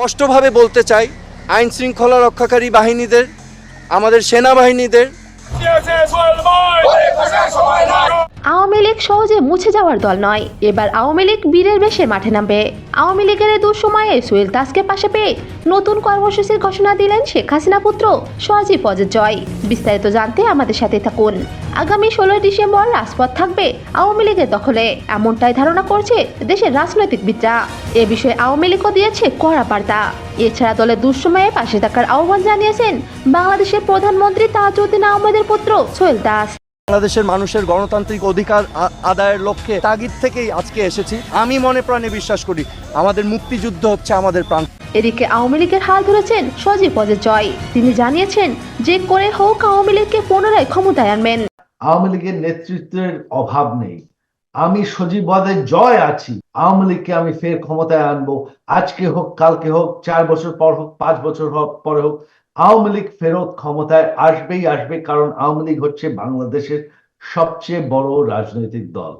স্পষ্টভাবে বলতে চাই আইন শৃঙ্খলা রক্ষাকারী বাহিনীদের আমাদের সেনাবাহিনীদের। লীগ সহজে মুছে যাওয়ার দল নয়। এবার আওয়ামী লীগ বীরের বেশে মাঠে নামবে। আওয়ামী লীগের এই দুঃসময়ে সোহেল দাসকে পাশে পেয়ে নতুন কর্মসূচির ঘোষণা দিলেন শেখ হাসিনা পুত্র সজীব অজয় জয়। বিস্তারিত জানতে আমাদের সাথে থাকুন। আগামী ষোলোই ডিসেম্বর রাজপথ থাকবে আওয়ামী লীগের দখলে। এমনটাই ধারণা করছে দেশের রাজনৈতিকবিদরা। এ বিষয়ে আওয়ামী লীগও দিয়েছে কড়া বার্তা। এছাড়া দলের দুঃসময়ে পাশে থাকার আহ্বান জানিয়েছেন বাংলাদেশের প্রধানমন্ত্রী তাজউদ্দিন আহমেদের পুত্র সোহেল দাস। বাংলাদেশের মানুষের গণতান্ত্রিক অধিকার আদায়ের লক্ষ্যে তাগিদ থেকেই আজকে এসেছি। আমি মনে প্রাণে বিশ্বাস করি আমাদের মুক্তিযুদ্ধ হচ্ছে আমাদের প্রাণ। এদিকে আওয়ামী লীগের হাল ধরেছেন সজীব অজয় জয় তিনি জানিয়েছেন যে করে হোক আওয়ামী লীগকে পুনরায় ক্ষমতায় আনবেন। আওয়ামী লীগের নেতৃত্বের অভাব নেই। আমি সজীবদের জয় আছি। আওয়ামী লীগকে আমি ফের ক্ষমতায় আনব। আজকে হোক কালকে হোক চার বছর পর হোক পাঁচ বছর হোক পরে হোক আওয়ামী লীগ ফেরত ক্ষমতায় আসবেই আসবে কারণ আওয়ামী লীগ হচ্ছে বাংলাদেশের সবচেয়ে বড় রাজনৈতিক দল।